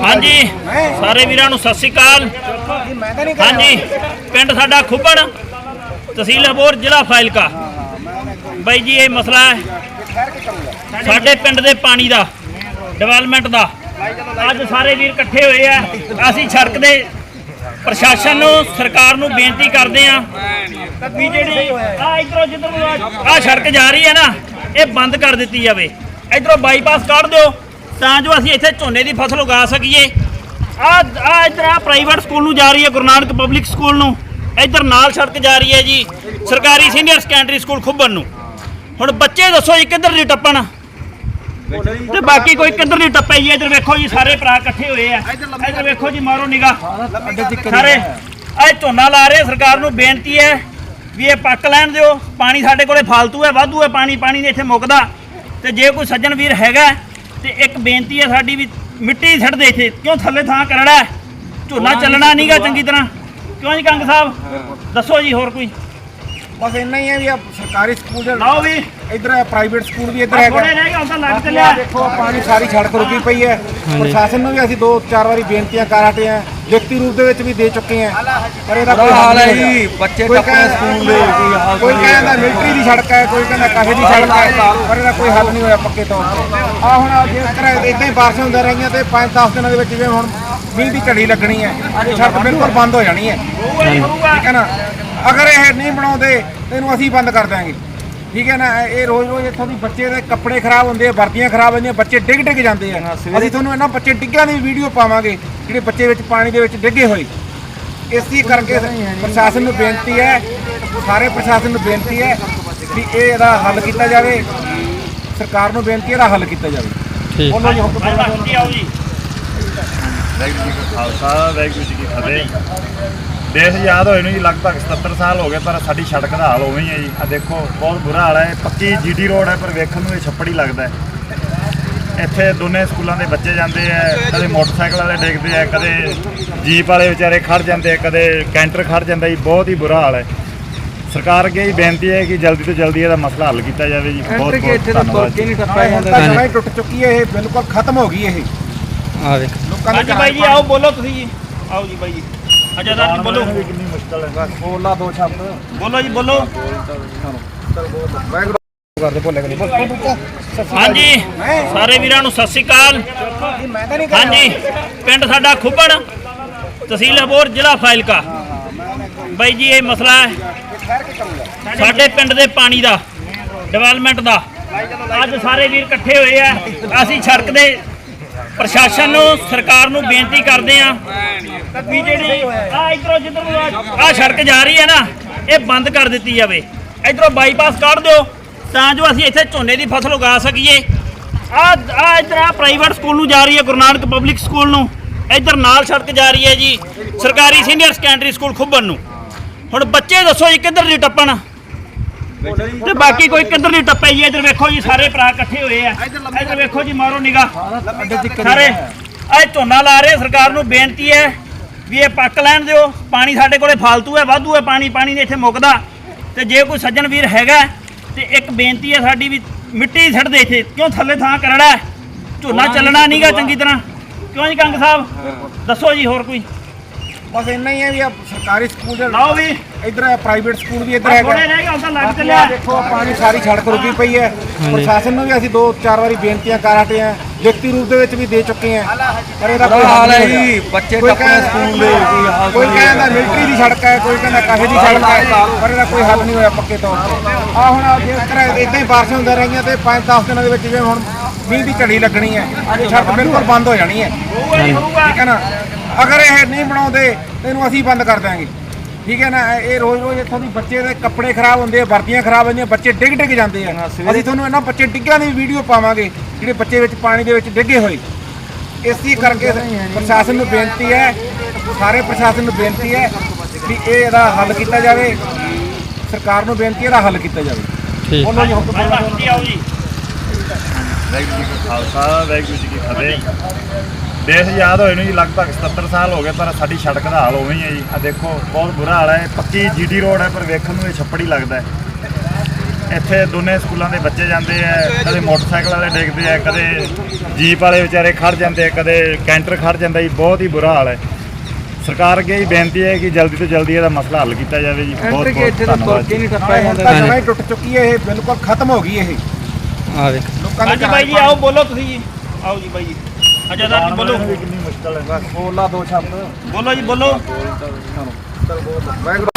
ਹਾਂਜੀ। ਸਾਰੇ ਵੀਰਾਂ ਨੂੰ ਸਤਿ ਸ੍ਰੀ ਅਕਾਲ। ਹਾਂਜੀ। ਪਿੰਡ ਸਾਡਾ ਖੁੱਬੜ ਤਹਿਸੀਲ ਹਬੋਰ ਜ਼ਿਲ੍ਹਾ ਫਾਇਲਕਾ ਬਾਈ ਜੀ ਇਹ ਮਸਲਾ ਹੈ। ਸਾਡੇ ਪਿੰਡ ਦੇ ਪਾਣੀ ਦਾ ਡਿਵੈਲਪਮੈਂਟ ਦਾ ਅੱਜ ਸਾਰੇ ਵੀਰ ਇਕੱਠੇ ਹੋਏ ਆ। ਅਸੀਂ ਸੜਕ ਦੇ ਪ੍ਰਸ਼ਾਸਨ ਨੂੰ ਸਰਕਾਰ ਨੂੰ ਬੇਨਤੀ ਕਰਦੇ ਆ ਵੀ ਜਿਹੜੀ ਆ ਇਧਰੋਂ ਜਿੱਧਰ ਆ ਸੜਕ ਜਾ ਰਹੀ ਹੈ ਨਾ ਇਹ ਬੰਦ ਕਰ ਦਿੱਤੀ ਜਾਵੇ। ਇਧਰੋਂ ਬਾਈਪਾਸ ਕੱਢ ਦਿਓ। ਤਾਂ ਜੋ ਅਸੀਂ ਇੱਥੇ ਝੋਨੇ ਦੀ ਫਸਲ ਉਗਾ ਸਕੀਏ। ਆ ਆ ਇਧਰ, ਆ ਪ੍ਰਾਈਵੇਟ ਸਕੂਲ ਨੂੰ ਜਾ ਰਹੀ ਹੈ ਗੁਰੂ ਨਾਨਕ ਪਬਲਿਕ ਸਕੂਲ ਨੂੰ। ਇਧਰ ਨਾਲ ਸੜਕ ਜਾ ਰਹੀ ਹੈ ਜੀ, ਸਰਕਾਰੀ ਸੀਨੀਅਰ ਸੈਕੰਡਰੀ ਸਕੂਲ ਖੁੱਬਣ ਨੂੰ। ਹੁਣ ਬੱਚੇ ਦੱਸੋ ਜੀ, ਕਿੱਧਰ ਦੀ ਟੱਪਣ? ਤੇ ਬਾਕੀ ਕੋਈ ਕਿੱਧਰ ਨਹੀਂ ਟੱਪੇ ਜੀ ਇੱਧਰ ਵੇਖੋ ਜੀ, ਸਾਰੇ ਭਰਾ ਇਕੱਠੇ ਹੋਏ ਆ। ਇੱਧਰ ਵੇਖੋ ਜੀ, ਮਾਰੋ ਨਿਗਾ ਸਾਰੇ ਇਹ ਝੋਨਾ ਲਾ ਰਹੇ ਸਰਕਾਰ ਨੂੰ ਬੇਨਤੀ ਹੈ ਵੀ ਇਹ ਪੱਕ ਲੈਣ ਦਿਓ। ਪਾਣੀ ਸਾਡੇ ਕੋਲੇ ਫਾਲਤੂ ਹੈ, ਵਾਧੂ ਹੈ ਪਾਣੀ ਪਾਣੀ ਇੱਥੇ ਮੁੱਕਦਾ। ਤੇ ਜੇ ਕੋਈ ਸੱਜਣ ਵੀਰ ਹੈਗਾ ਤੇ ਇੱਕ ਬੇਨਤੀ ਹੈ ਸਾਡੀ ਵੀ ਮਿੱਟੀ ਛੱਡ ਦੇ ਇੱਥੇ। ਕਿਉਂ ਥੱਲੇ ਥਾਂ ਕਰੜਾ? ਝੋਨਾ ਚੱਲਣਾ ਨਹੀਂਗਾ ਚੰਗੀ ਤਰ੍ਹਾਂ। ਕਿਉਂ ਜੀ ਕੰਗ ਸਾਹਿਬ? ਦੱਸੋ ਜੀ ਹੋਰ ਕੋਈ। ਬਸ ਇੰਨਾ ਹੀ ਹੈ ਵੀ ਆ ਸਰਕਾਰੀ ਸਕੂਲ ਦੇ ਲਾਓ ਵੀ। ਇਧਰ ਹੈ ਪ੍ਰਾਈਵੇਟ ਸਕੂਲ ਵੀ ਇਧਰ ਹੈਗਾ। ਥੋੜੇ ਰਹਿ ਗਏ ਹੁਣ ਤਾਂ ਲੱਗ ਚੱਲਿਆ। ਦੇਖੋ ਪਾਣੀ ਸਾਰੀ ਸੜਕ ਰੁਕੀ ਪਈ ਹੈ। ਪ੍ਰਸ਼ਾਸਨ ਨੂੰ ਵੀ ਅਸੀਂ ਦੋ ਚਾਰ ਵਾਰੀ ਬੇਨਤੀਆਂ ਕਰ ਹਟੇ ਆ ਲਿਖਤੀ ਰੂਪ ਦੇ ਵਿੱਚ ਵੀ ਦੇ ਚੁੱਕੇ ਆ ਪਰ ਇਹਦਾ ਕੋਈ ਹਾਲ ਹੈ। ਜੀ, ਬੱਚੇ ਕਹਿੰਦਾ- ਸਕੂਲ ਦੇ, ਕੋਈ ਹਾਲ ਕੋਈ ਨਹੀਂ ਕਹਿੰਦਾ ਮਿਲਟਰੀ ਦੀ ਸੜਕ ਹੈ ਕੋਈ ਕਹਿੰਦਾ ਕਾਫੇ ਦੀ ਸੜਕ ਹੈ ਪਰ ਇਹਦਾ ਕੋਈ ਹੱਲ ਨਹੀਂ ਹੋਇਆ ਪੱਕੇ ਤੌਰ ਤੇ। ਆ ਹੁਣ ਆਹ ਜੇ ਤਰ੍ਹਾਂ ਇਦਾਂ ਹੀ ਬਾਰਿਸ਼ਾਂ ਹੁੰਦੀਆਂ ਰਹੀਆਂ ਤੇ 5-10 ਦਿਨਾਂ ਦੇ ਵਿੱਚ ਜਿਵੇਂ ਹੁਣ ਮੀਂਹ ਦੀ ਝੜੀ ਲੱਗਣੀ ਹੈ। ਇਹ ਸੜਕ ਬਿਲਕੁਲ ਬੰਦ ਹੋ ਜਾਣੀ ਹੈ। ਠੀਕ ਹੈ ਨਾ? ਅਗਰ ਇਹ ਨਹੀਂ ਬਣਾਉਂਦੇ ਤੇ ਇਹਨੂੰ ਅਸੀਂ ਬੰਦ ਕਰ ਦਾਂਗੇ ਠੀਕ ਹੈ ਨਾ? ਇਹ ਰੋਜ਼ ਰੋਜ਼ ਇੱਥੋਂ ਦੀ ਬੱਚੇ ਦੇ ਕੱਪੜੇ ਖਰਾਬ ਹੁੰਦੇ ਆ ਵਰਦੀਆਂ ਖਰਾਬ ਹੁੰਦੀਆਂ ਬੱਚੇ ਡਿੱਗ ਡਿੱਗ ਜਾਂਦੇ ਆ। ਅਸੀਂ ਤੁਹਾਨੂੰ ਇਹਨਾਂ ਬੱਚੇ ਡਿੱਗਾਂ ਦੀ ਵੀਡੀਓ ਪਾਵਾਂਗੇ ਜਿਹੜੇ ਬੱਚੇ ਵਿੱਚ ਪਾਣੀ ਦੇ ਵਿੱਚ ਡਿੱਗੇ ਹੋਏ। ਇਸੇ ਕਰਕੇ ਪ੍ਰਸ਼ਾਸਨ ਨੂੰ ਬੇਨਤੀ ਹੈ ਸਾਰੇ ਪ੍ਰਸ਼ਾਸਨ ਨੂੰ ਬੇਨਤੀ ਹੈ ਵੀ ਇਹ ਇਹਦਾ ਹੱਲ ਕੀਤਾ ਜਾਵੇ। ਸਰਕਾਰ ਨੂੰ ਬੇਨਤੀ ਹੈ ਇਹਦਾ ਹੱਲ ਕੀਤਾ ਜਾਵੇ। ਉਹਨਾਂ ਨੇ ਹੁਕਮ ਜੀ ਵਾਹਿਗੁਰੂ ਜੀ ਕਾ ਖਾਲਸਾ ਵਾਹਿਗੁਰੂ ਜੀ ਕੀ ਫਤਿਹ। ਦੇਸ਼ ਆਜ਼ਾਦ ਹੋਏ ਨੂੰ ਜੀ ਲਗਭਗ 77 ਸਾਲ ਹੋ ਗਏ ਪਰ ਸਾਡੀ ਸੜਕ ਦਾ ਹਾਲ ਉਵੇਂ ਹੀ ਹੈ ਜੀ। ਆ ਦੇਖੋ ਬਹੁਤ ਬੁਰਾ ਹਾਲ ਹੈ। ਪੱਕੀ ਜੀਟੀ ਰੋਡ ਹੈ ਪਰ ਵੇਖਣ ਨੂੰ ਇਹ ਛੱਪੜ ਹੀ ਲੱਗਦਾ ਹੈ। ਇੱਥੇ ਦੋਨੇ ਸਕੂਲਾਂ ਦੇ ਬੱਚੇ ਜਾਂਦੇ ਆ ਕਦੇ ਮੋਟਰਸਾਈਕਲ ਵਾਲੇ ਡਿੱਗਦੇ ਆ ਕਦੇ ਜੀਪ ਵਾਲੇ ਵਿਚਾਰੇ ਖੜ ਜਾਂਦੇ ਆ ਕਦੇ ਕੈਂਟਰ ਖੜ ਜਾਂਦਾ ਜੀ। ਬਹੁਤ ਹੀ ਬੁਰਾ ਹਾਲ ਹੈ। ਸਰਕਾਰ ਅੱਗੇ ਹੀ ਬੇਨਤੀ ਹੈ ਕਿ ਜਲਦੀ ਤੋਂ ਜਲਦੀ ਇਹਦਾ ਮਸਲਾ ਹੱਲ ਕੀਤਾ ਜਾਵੇ ਜੀ। ਬਹੁਤ ਬਹੁਤ ਇੱਥੇ ਤਾਂ ਤੁਰ ਧੰਨਵਾਦ ਜੀ। ਟੁੱਟ ਚੁੱਕੀ ਹੈ ਇਹ ਬਿਲਕੁਲ ਖਤਮ ਹੋ ਗਈ ਇਹ। ਆ ਦੇਖ ਲੋਕਾਂ ਦੇ ਹਾਂਜੀ ਬਾਈ ਜੀ ਆਓ ਬੋਲੋ ਤੁਸੀਂ ਜੀ। ਆਓ ਜੀ ਬਾਈ ਜੀ। ਅਜਾਦਾਰ ਜੀ ਬੋਲੋ। ਕਿੰਨੀ ਮੁਸ਼ਕਲ ਹੈ। ਬੋਲਾ ਦੋ ਸ਼ਬਦ। ਬੋਲੋ ਜੀ ਬੋਲੋ। ਵਾਹਿਗੁਰੂ ਕਰਦੇ ਭੁੱਲੇ ਗਏ ਹਾਂਜੀ। ਸਾਰੇ ਵੀਰਾਂ ਨੂੰ ਸਤਿ ਸ੍ਰੀ ਅਕਾਲ। ਹਾਂਜੀ। ਪਿੰਡ ਸਾਡਾ ਖੁੱਬੜ ਤਹਿਸੀਲ ਹਬੋਰ ਜ਼ਿਲ੍ਹਾ ਫਾਇਲਕਾ ਬਾਈ ਜੀ ਇਹ ਮਸਲਾ ਹੈ। ਸਾਡੇ ਪਿੰਡ ਦੇ ਪਾਣੀ ਦਾ ਡਿਵੈਲਪਮੈਂਟ ਦਾ। ਅੱਜ ਸਾਰੇ ਵੀਰ ਇਕੱਠੇ ਹੋਏ ਆ। ਅਸੀਂ ਸੜਕ ਦੇ ਪ੍ਰਸ਼ਾਸਨ ਨੂੰ, ਸਰਕਾਰ ਨੂੰ ਬੇਨਤੀ ਕਰਦੇ ਆ ਵੀ ਜਿਹੜੀ ਆ ਇਧਰੋਂ ਜਿੱਧਰ ਆ ਸੜਕ ਜਾ ਰਹੀ ਹੈ ਨਾ, ਇਹ ਬੰਦ ਕਰ ਦਿੱਤੀ ਜਾਵੇ। ਇਧਰੋਂ ਬਾਈਪਾਸ ਕੱਢ ਦਿਓ, ਤਾਂ ਜੋ ਅਸੀਂ ਇੱਥੇ ਝੋਨੇ ਦੀ ਫਸਲ ਉਗਾ ਸਕੀਏ। ਆ ਆ ਇਧਰ ਆ ਪ੍ਰਾਈਵੇਟ ਸਕੂਲ ਨੂੰ ਜਾ ਰਹੀ ਹੈ, ਗੁਰੂ ਨਾਨਕ ਪਬਲਿਕ ਸਕੂਲ ਨੂੰ। ਇਧਰ ਨਾਲ ਸੜਕ ਜਾ ਰਹੀ ਹੈ ਜੀ, ਸਰਕਾਰੀ ਸੀਨੀਅਰ ਸੈਕੰਡਰੀ ਸਕੂਲ ਖੁੱਬਣ ਨੂੰ। ਹੁਣ ਬੱਚੇ ਦੱਸੋ ਜੀ, ਕਿੱਧਰ ਦੀ ਟੱਪਣ? ਤੇ ਬਾਕੀ ਕੋਈ ਕਿੱਧਰ ਨਹੀਂ ਟੱਪੇ ਜੀ ਇੱਧਰ ਵੇਖੋ ਜੀ ਸਾਰੇ ਭਰਾ ਇਕੱਠੇ ਹੋਏ ਆ। ਇੱਧਰ ਵੇਖੋ ਜੀ ਮਾਰੋ ਨਿਗਾ ਸਾਰੇ ਇਹ ਝੋਨਾ ਲਾ ਰਹੇ ਸਰਕਾਰ ਨੂੰ ਬੇਨਤੀ ਹੈ ਵੀ ਇਹ ਪੱਕ ਲੈਣ ਦਿਓ। ਪਾਣੀ ਸਾਡੇ ਕੋਲੇ ਫਾਲਤੂ ਹੈ ਵਾਧੂ ਹੈ ਪਾਣੀ ਪਾਣੀ ਨਹੀਂ ਇੱਥੇ ਮੁੱਕਦਾ। ਤੇ ਜੇ ਕੋਈ ਸੱਜਣ ਵੀਰ ਹੈਗਾ ਤੇ ਇੱਕ ਬੇਨਤੀ ਹੈ ਸਾਡੀ ਵੀ ਮਿੱਟੀ ਛੱਡ ਦੇ ਇੱਥੇ। ਕਿਉਂ ਥੱਲੇ ਥਾਂ ਕਰੜਾ? ਝੋਨਾ ਚੱਲਣਾ ਨਹੀਂਗਾ ਚੰਗੀ ਤਰ੍ਹਾਂ। ਕਿਉਂ ਜੀ ਕੰਗ ਸਾਹਿਬ? ਦੱਸੋ ਜੀ ਹੋਰ ਕੋਈ? ਬਸ ਇੰਨਾ ਹੀ ਹੈ ਵੀ ਆ ਸਰਕਾਰੀ ਸਕੂਲ ਦੇ ਲਾਓ ਵੀ। ਇਧਰ ਹੈ ਪ੍ਰਾਈਵੇਟ ਸਕੂਲ ਵੀ ਇਧਰ ਹੈਗਾ। ਥੋੜੇ ਰਹਿ ਗਏ ਹੁਣ ਤਾਂ ਲੱਗ ਚੱਲਿਆ। ਦੇਖੋ ਪਾਣੀ ਸਾਰੀ ਸੜਕ ਰੁਕੀ ਪਈ ਹੈ। ਪ੍ਰਸ਼ਾਸਨ ਨੂੰ ਵੀ ਅਸੀਂ ਦੋ ਚਾਰ ਵਾਰੀ ਬੇਨਤੀਆਂ ਕਰ ਹਟੇ ਆ ਲਿਖਤੀ ਰੂਪ ਦੇ ਵਿੱਚ ਵੀ ਦੇ ਚੁੱਕੇ ਆ ਪਰ ਇਹਦਾ ਕੋਈ ਹਾਲ ਹੈ। ਜੀ, ਬੱਚੇ ਕੋਈ ਟੱਪਣੇ ਕਹਿੰਦਾ- ਸਕੂਲ ਦੇ, ਕੋਈ ਕਹਿੰਦਾ ਮਿਲਟਰੀ ਦੀ ਸੜਕ ਹੈ ਕੋਈ ਕਹਿੰਦਾ ਕਾਫੇ ਦੀ ਸੜਕ ਹੈ। ਪਰ ਇਹਦਾ ਕੋਈ ਹੱਲ ਨਹੀਂ ਹੋਇਆ ਪੱਕੇ ਤੌਰ ਤੇ। ਆ ਹੁਣ ਆਹ ਜੇ ਤਰ੍ਹਾਂ ਇਦਾਂ ਹੀ ਬਾਰਿਸ਼ਾਂ ਹੁੰਦੀਆਂ ਰਹੀਆਂ ਤੇ 5-10 ਦਿਨਾਂ ਦੇ ਵਿੱਚ ਜਿਵੇਂ ਹੁਣ ਮੀਂਹ ਦੀ ਝੜੀ ਲੱਗਣੀ ਹੈ ਸੜਕ ਬਿਲਕੁਲ ਬੰਦ ਹੋ ਜਾਣੀ ਹੈ। ਠੀਕ ਹੈ ਨਾ? ਅਗਰ ਇਹ ਨਹੀਂ ਬਣਾਉਂਦੇ ਤੇ ਇਹਨੂੰ ਅਸੀਂ ਬੰਦ ਕਰ ਦਾਂਗੇ ਠੀਕ ਹੈ ਨਾ? ਇਹ ਰੋਜ਼ ਰੋਜ਼ ਇੱਥੋਂ ਦੀ ਬੱਚੇ ਦੇ ਕੱਪੜੇ ਖਰਾਬ ਹੁੰਦੇ ਆ ਵਰਦੀਆਂ ਖਰਾਬ ਹੁੰਦੀਆਂ ਬੱਚੇ ਡਿੱਗ ਡਿੱਗ ਜਾਂਦੇ ਆ। ਅਸੀਂ ਤੁਹਾਨੂੰ ਇਹਨਾਂ ਬੱਚੇ ਡਿੱਗਾਂ ਦੀ ਵੀਡੀਓ ਪਾਵਾਂਗੇ ਜਿਹੜੇ ਬੱਚੇ ਵਿੱਚ ਪਾਣੀ ਦੇ ਵਿੱਚ ਡਿੱਗੇ ਹੋਏ। ਇਸੇ ਕਰਕੇ ਪ੍ਰਸ਼ਾਸਨ ਨੂੰ ਬੇਨਤੀ ਹੈ ਸਾਰੇ ਪ੍ਰਸ਼ਾਸਨ ਨੂੰ ਬੇਨਤੀ ਹੈ ਵੀ ਇਹ ਇਹਦਾ ਹੱਲ ਕੀਤਾ ਜਾਵੇ। ਸਰਕਾਰ ਨੂੰ ਬੇਨਤੀ ਹੈ ਇਹਦਾ ਹੱਲ ਕੀਤਾ ਜਾਵੇ। ਉਹਨਾਂ ਨੇ ਹੁਕਮ ਬਾਈ ਬਾਕੀ ਆਓ ਜੀ। ਵਾਹਿਗੁਰੂ ਜੀ ਕਾ ਖਾਲਸਾ ਵਾਹਿਗੁਰੂ ਜੀ ਕੀ ਫਤਿਹ। ਦੇਸ਼ ਆਜ਼ਾਦ ਹੋਏ ਨੂੰ ਜੀ ਲਗਭਗ 77 ਸਾਲ ਹੋ ਗਏ ਪਰ ਸਾਡੀ ਸੜਕ ਦਾ ਹਾਲ ਉਵੇਂ ਹੀ ਹੈ ਜੀ। ਆ ਦੇਖੋ ਬਹੁਤ ਬੁਰਾ ਹਾਲ ਹੈ। ਪੱਕੀ ਜੀਟੀ ਰੋਡ ਹੈ ਪਰ ਵੇਖਣ ਨੂੰ ਇਹ ਛੱਪੜ ਹੀ ਲੱਗਦਾ ਹੈ। ਇੱਥੇ ਦੋਨੇ ਸਕੂਲਾਂ ਦੇ ਬੱਚੇ ਜਾਂਦੇ ਆ ਕਦੇ ਮੋਟਰਸਾਈਕਲ ਵਾਲੇ ਡਿੱਗਦੇ ਆ ਕਦੇ ਜੀਪ ਵਾਲੇ ਵਿਚਾਰੇ ਖੜ ਜਾਂਦੇ ਆ ਕਦੇ ਕੈਂਟਰ ਖੜ ਜਾਂਦਾ ਜੀ। ਬਹੁਤ ਹੀ ਬੁਰਾ ਹਾਲ ਹੈ। ਸਰਕਾਰ ਅੱਗੇ ਹੀ ਬੇਨਤੀ ਹੈ ਕਿ ਜਲਦੀ ਤੋਂ ਜਲਦੀ ਇਹਦਾ ਮਸਲਾ ਹੱਲ ਕੀਤਾ ਜਾਵੇ ਜੀ। ਬਹੁਤ ਬਹੁਤ ਇੱਥੇ ਤਾਂ ਤੁਰ ਧੰਨਵਾਦ ਕੇ ਜੀ। ਨਹੀਂ ਟੱਪਿਆ ਹੁਣ ਜਾਂਦਾ। ਤਾਂ ਜਮਾਂ ਹੀ ਟੁੱਟ ਚੁੱਕੀ ਹੈ ਇਹ ਬਿਲਕੁਲ ਖਤਮ ਹੋ ਗਈ ਇਹ। ਆ ਵੇਖ। ਲੋਕਾਂ ਦੇ ਹਾਂਜੀ ਬਾਈ ਜੀ ਆਓ ਬੋਲੋ ਤੁਸੀਂ ਜੀ। ਆਓ ਜੀ ਬਾਈ ਜੀ। ਅਜਾਦਾਰ ਜੀ ਬੋਲੋ। ਕਿੰਨੀ ਮੁਸ਼ਕਲ ਹੈ। ਬੋਲਾ ਦੋ ਸ਼ਬਦ। ਬੋਲੋ ਜੀ ਬੋਲੋ। ਵਾਹਿਗੁਰੂ